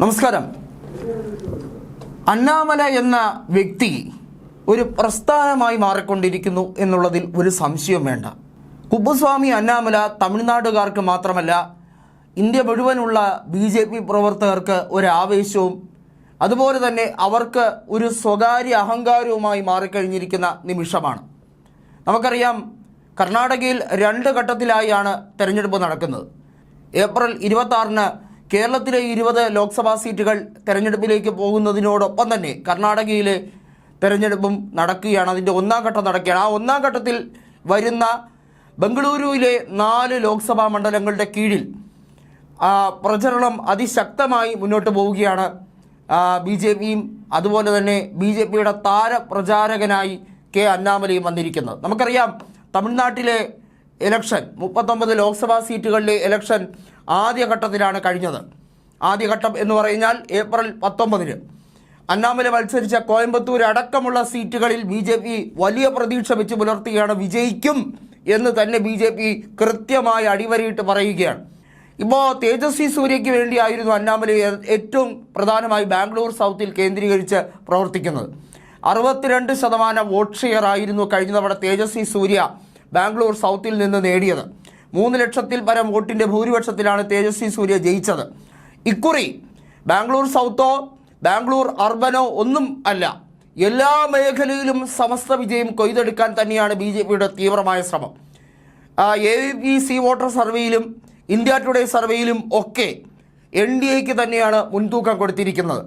നമസ്കാരം. അണ്ണാമല എന്ന വ്യക്തി ഒരു പ്രസ്ഥാനമായി മാറിക്കൊണ്ടിരിക്കുന്നു എന്നുള്ളതിൽ ഒരു സംശയം വേണ്ട. കുപ്പുസ്വാമി അണ്ണാമല തമിഴ്നാട്ടുകാർക്ക് മാത്രമല്ല ഇന്ത്യ മുഴുവനുള്ള ബി ജെ പി പ്രവർത്തകർക്ക് ഒരാവേശവും അതുപോലെ തന്നെ അവർക്ക് ഒരു സ്വകാര്യ അഹങ്കാരവുമായി മാറിക്കഴിഞ്ഞിരിക്കുന്ന നിമിഷമാണ്. നമുക്കറിയാം കർണാടകയിൽ രണ്ട് ഘട്ടത്തിലായാണ് തെരഞ്ഞെടുപ്പ് നടക്കുന്നത്. ഏപ്രിൽ ഇരുപത്തി കേരളത്തിലെ ഇരുപത് ലോക്സഭാ സീറ്റുകൾ തെരഞ്ഞെടുപ്പിലേക്ക് പോകുന്നതിനോടൊപ്പം തന്നെ കർണാടകയിലെ തെരഞ്ഞെടുപ്പും നടക്കുകയാണ്. അതിന്റെ ഒന്നാം ഘട്ടം നടക്കുകയാണ്. ആ ഒന്നാം ഘട്ടത്തിൽ വരുന്ന ബംഗളൂരുവിലെ നാല് ലോക്സഭാ മണ്ഡലങ്ങളുടെ കീഴിൽ പ്രചരണം അതിശക്തമായി മുന്നോട്ട് പോവുകയാണ്. ബി ജെ പിയും അതുപോലെ തന്നെ ബി ജെ പിയുടെ താരപ്രചാരകനായി കെ അന്നാമലയും വന്നിരിക്കുന്നത്. നമുക്കറിയാം തമിഴ്നാട്ടിലെ ഇലക്ഷൻ മുപ്പത്തൊമ്പത് ലോക്സഭാ സീറ്റുകളിലെ ഇലക്ഷൻ ആദ്യഘട്ടത്തിലാണ് കഴിഞ്ഞത്. ആദ്യഘട്ടം എന്ന് പറഞ്ഞാൽ ഏപ്രിൽ പത്തൊമ്പതിന്. അന്നാമല മത്സരിച്ച കോയമ്പത്തൂർ അടക്കമുള്ള സീറ്റുകളിൽ ബി ജെ പി വലിയ പ്രതീക്ഷ വെച്ച് പുലർത്തുകയാണ് വിജയിക്കും എന്ന് തന്നെ ബി ജെ പി കൃത്യമായി അടിവരയിട്ട് പറയുകയാണ്. ഇപ്പോൾ തേജസ്വി സൂര്യയ്ക്ക് വേണ്ടിയായിരുന്നു അന്നാമല ഏറ്റവും പ്രധാനമായി ബാംഗ്ലൂർ സൗത്തിൽ കേന്ദ്രീകരിച്ച് പ്രവർത്തിക്കുന്നത്. അറുപത്തിരണ്ട് ശതമാനം വോട്ട് ഷെയർ ആയിരുന്നു കഴിഞ്ഞ തവണ തേജസ്വി സൂര്യ ബാംഗ്ലൂർ സൗത്തിൽ നിന്ന് നേടിയത്. മൂന്ന് ലക്ഷത്തിൽ പരം വോട്ടിന്റെ ഭൂരിപക്ഷത്തിലാണ് തേജസ്വി സൂര്യ ജയിച്ചത്. ഇക്കുറി ബാംഗ്ലൂർ സൗത്തോ ബാംഗ്ലൂർ അർബനോ ഒന്നും അല്ല. എല്ലാ മേഖലയിലും സമസ്ത വിജയം കൊയ്തെടുക്കാൻ തന്നെയാണ് ബി ജെ പിയുടെ തീവ്രമായ ശ്രമം. എ വി സി വോട്ടർ സർവേയിലും ഇന്ത്യ ടുഡേ സർവേയിലും ഒക്കെ എൻ ഡി എക്ക് തന്നെയാണ് മുൻതൂക്കം കൊടുത്തിരിക്കുന്നത്.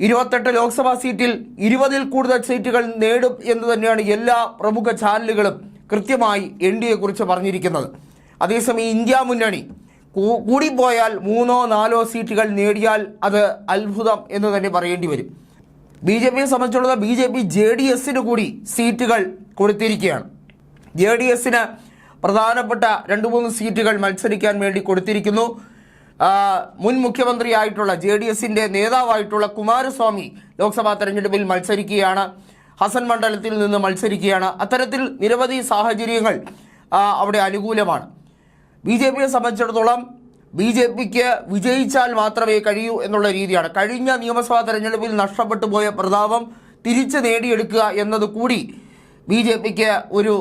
ഇരുപത്തെട്ട് ലോക്സഭാ സീറ്റിൽ ഇരുപതിൽ കൂടുതൽ സീറ്റുകൾ നേടും എന്ന് തന്നെയാണ് എല്ലാ പ്രമുഖ ചാനലുകളും കൃത്യമായി എൻ ഡി എക്കുറിച്ച് പറഞ്ഞിരിക്കുന്നത്. അതേസമയം ഇന്ത്യ മുന്നണി കൂടിപ്പോയാൽ മൂന്നോ നാലോ സീറ്റുകൾ നേടിയാൽ അത് അത്ഭുതം എന്ന് തന്നെ പറയേണ്ടി വരും. ബി ജെ പിയെ സംബന്ധിച്ചിടത്തോളം B J P J D എസിന് കൂടി സീറ്റുകൾ കൊടുത്തിരിക്കുകയാണ്. ജെ ഡി എസിന് പ്രധാനപ്പെട്ട രണ്ട് മൂന്ന് സീറ്റുകൾ മത്സരിക്കാൻ വേണ്ടി കൊടുത്തിരിക്കുന്നു. മുൻ മുഖ്യമന്ത്രിയായിട്ടുള്ള ജെ ഡി എസിന്റെ നേതാവായിട്ടുള്ള കുമാരസ്വാമി ലോക്സഭാ തെരഞ്ഞെടുപ്പിൽ മത്സരിക്കുകയാണ്. ഹസൻ മണ്ഡലത്തിൽ നിന്ന് മത്സരിക്കുകയാണ്. അത്തരത്തിൽ നിരവധി സാഹചര്യങ്ങൾ അവിടെ അനുകൂലമാണ്. ബി ജെ പിയെ സംബന്ധിച്ചിടത്തോളം ബി ജെ പിക്ക് വിജയിച്ചാൽ മാത്രമേ കഴിയൂ എന്നുള്ള രീതിയാണ്. കഴിഞ്ഞ നിയമസഭാ തെരഞ്ഞെടുപ്പിൽ നഷ്ടപ്പെട്ടു പോയ പ്രതാപം തിരിച്ച് നേടിയെടുക്കുക എന്നത് കൂടി ബി ജെ പിക്ക് ഒരു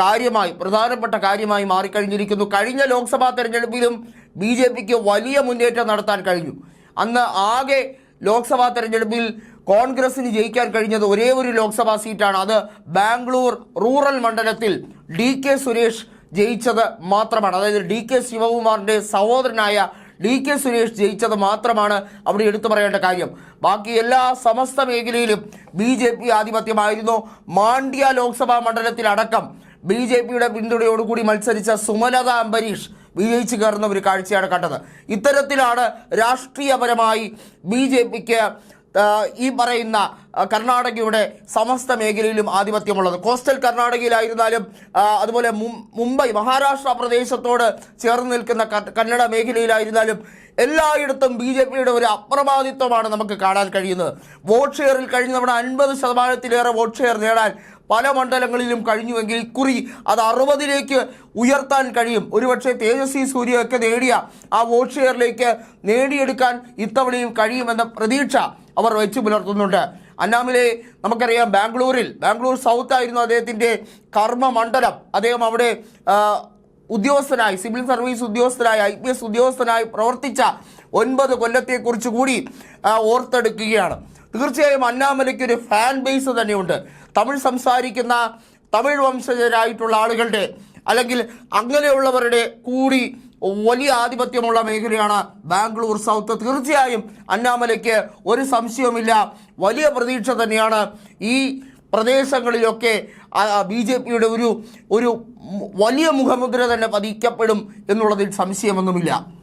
കാര്യമായി പ്രധാനപ്പെട്ട കാര്യമായി മാറിക്കഴിഞ്ഞിരിക്കുന്നു. കഴിഞ്ഞ ലോക്സഭാ തെരഞ്ഞെടുപ്പിലും ബി ജെ പിക്ക് വലിയ മുന്നേറ്റം നടത്താൻ കഴിഞ്ഞു. അന്ന് ആകെ ലോക്സഭാ തെരഞ്ഞെടുപ്പിൽ കോൺഗ്രസിന് ജയിക്കാൻ കഴിഞ്ഞത് ഒരേ ഒരു ലോക്സഭാ സീറ്റാണ്. അത് ബാംഗ്ലൂർ റൂറൽ മണ്ഡലത്തിൽ ഡി കെ സുരേഷ് ജയിച്ചത് മാത്രമാണ്. അതായത് ഡി കെ ശിവകുമാറിന്റെ സഹോദരനായ ഡി കെ സുരേഷ് ജയിച്ചത് മാത്രമാണ് അവിടെ എടുത്തു പറയേണ്ട കാര്യം. ബാക്കി എല്ലാ സമസ്ത മേഖലയിലും ബി ജെ പി ആധിപത്യമായിരുന്നു. മാണ്ഡ്യ ലോക്സഭാ മണ്ഡലത്തിലടക്കം ബി ജെ പിയുടെ പിന്തുണയോടുകൂടി മത്സരിച്ച സുമലത അംബരീഷ് വിജയിച്ചു കയറുന്ന ഒരു കാഴ്ചയാണ് കണ്ടത്. ഇത്തരത്തിലാണ് രാഷ്ട്രീയപരമായി ബി ജെ പിക്ക് ഈ പറയുന്ന കർണാടകയുടെ സമസ്ത മേഖലയിലും ആധിപത്യമുള്ളത്. കോസ്റ്റൽ കർണാടകയിലായിരുന്നാലും അതുപോലെ മുംബൈ മഹാരാഷ്ട്ര പ്രദേശത്തോട് ചേർന്ന് നിൽക്കുന്ന കന്നഡ മേഖലയിലായിരുന്നാലും എല്ലായിടത്തും ബി ജെ പിയുടെ ഒരു അപ്രമാദിത്വമാണ് നമുക്ക് കാണാൻ കഴിയുന്നത്. വോട്ട് ഷെയറിൽ കഴിഞ്ഞ നമ്മുടെ അൻപത് ശതമാനത്തിലേറെ വോട്ട് ഷെയർ നേടാൻ പല മണ്ഡലങ്ങളിലും കഴിഞ്ഞുവെങ്കിൽ കുറി അത് അറുപതിലേക്ക് ഉയർത്താൻ കഴിയും. ഒരുപക്ഷെ തേജസ്വി സൂര്യയൊക്കെ നേടിയ ആ വോട്ട് ഷെയറിലേക്ക് നേടിയെടുക്കാൻ ഇത്തവണയും കഴിയുമെന്ന പ്രതീക്ഷ അവർ വെച്ചു പുലർത്തുന്നുണ്ട്. അന്നാമിലെ നമുക്കറിയാം ബാംഗ്ലൂരിൽ ബാംഗ്ലൂർ സൗത്ത് ആയിരുന്നു അദ്ദേഹത്തിന്റെ കർമ്മമണ്ഡലം. അദ്ദേഹം അവിടെ ഉദ്യോഗസ്ഥനായി സിവിൽ സർവീസ് ഉദ്യോഗസ്ഥനായി ഐ പി എസ് ഉദ്യോഗസ്ഥനായി പ്രവർത്തിച്ച ഒൻപത് കൊല്ലത്തെക്കുറിച്ച് കൂടി ഓർത്തെടുക്കുകയാണ്. തീർച്ചയായും അന്നാമലയ്ക്ക് ഒരു ഫാൻ ബേസ് തന്നെയുണ്ട്. തമിഴ് സംസാരിക്കുന്ന തമിഴ് വംശജരായിട്ടുള്ള ആളുകളുടെ അല്ലെങ്കിൽ അങ്ങനെയുള്ളവരുടെ കൂടി വലിയ ആധിപത്യമുള്ള മേഖലയാണ് ബാംഗ്ലൂർ സൗത്ത്. തീർച്ചയായും അന്നാമലയ്ക്ക് ഒരു സംശയവുമില്ല. വലിയ പ്രതീക്ഷ തന്നെയാണ് ഈ പ്രദേശങ്ങളിലൊക്കെ ബി ജെ പിയുടെ ഒരു ഒരു വലിയ മുഖമുദ്ര തന്നെ പതിക്കപ്പെടും എന്നുള്ളതിൽ സംശയമൊന്നുമില്ല.